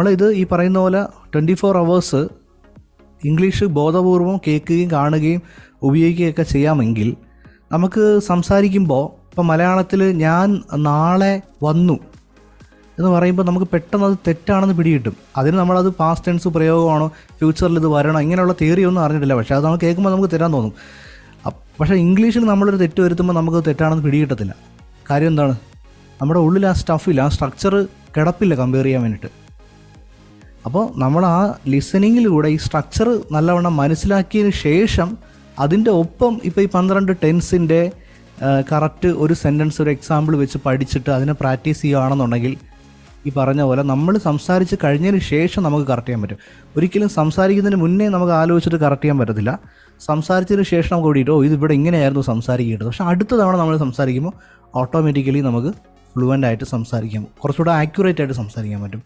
നമ്മളിത് ഈ പറയുന്ന പോലെ ട്വന്റി ഫോർ അവേഴ്സ് ഇംഗ്ലീഷ് ബോധപൂർവം കേൾക്കുകയും കാണുകയും ഉപയോഗിക്കുകയൊക്കെ ചെയ്യാമെങ്കിൽ നമുക്ക് സംസാരിക്കുമ്പോൾ ഇപ്പം മലയാളത്തിൽ ഞാൻ നാളെ വന്നു എന്ന് പറയുമ്പോൾ നമുക്ക് പെട്ടെന്ന് അത് തെറ്റാണെന്ന് പിടികിട്ടും. അതിന് നമ്മളത് പാസ്റ്റ് ടെൻസ് പ്രയോഗമാണോ ഫ്യൂച്ചറിൽ ഇത് വരണോ ഇങ്ങനെയുള്ള തിയറി ഒന്നും അറിഞ്ഞിട്ടില്ല. പക്ഷേ അത് നമ്മൾ കേൾക്കുമ്പോൾ നമുക്ക് തരാൻ തോന്നും. പക്ഷേ ഇംഗ്ലീഷിൽ നമ്മളൊരു തെറ്റ് വരുത്തുമ്പോൾ നമുക്ക് തെറ്റാണെന്ന് പിടികിട്ടത്തില്ല. കാര്യം എന്താണ്? നമ്മുടെ ഉള്ളിൽ ആ സ്റ്റഫില്ല ആ സ്ട്രക്ചർ കിടപ്പില്ല കമ്പയർ ചെയ്യാൻ വേണ്ടിയിട്ട്. അപ്പോൾ നമ്മൾ ആ ലിസണിങ്ങിലൂടെ ഈ സ്ട്രക്ചർ നല്ലവണ്ണം മനസ്സിലാക്കിയതിന് ശേഷം അതിന്റെ ഒപ്പം ഇപ്പോൾ ഈ പന്ത്രണ്ട് ടെൻസിന്റെ കറക്റ്റ് ഒരു സെന്റൻസ് ഒരു എക്സാമ്പിൾ വെച്ച് പഠിച്ചിട്ട് അതിനെ പ്രാക്ടീസ് ചെയ്യുകയാണെന്നുണ്ടെങ്കിൽ ഈ പറഞ്ഞ പോലെ നമ്മൾ സംസാരിച്ച് കഴിഞ്ഞതിന് ശേഷം നമുക്ക് കറക്റ്റ് ചെയ്യാൻ പറ്റും. ഒരിക്കലും സംസാരിക്കുന്നതിന് മുന്നേ നമുക്ക് ആലോചിച്ചിട്ട് കറക്റ്റ് ചെയ്യാൻ പറ്റത്തില്ല. സംസാരിച്ചതിന് ശേഷം നമുക്ക് ഓടിയിട്ട് ഇത് ഇവിടെ ഇങ്ങനെയായിരുന്നു സംസാരിക്കേണ്ടത്. പക്ഷേ അടുത്ത തവണ നമ്മൾ സംസാരിക്കുമ്പോൾ ഓട്ടോമാറ്റിക്കലി നമുക്ക് ഫ്ലുവന്റ് ആയിട്ട് സംസാരിക്കാം. കുറച്ചുകൂടെ ആക്യുറേറ്റ് ആയിട്ട് സംസാരിക്കാൻ പറ്റും.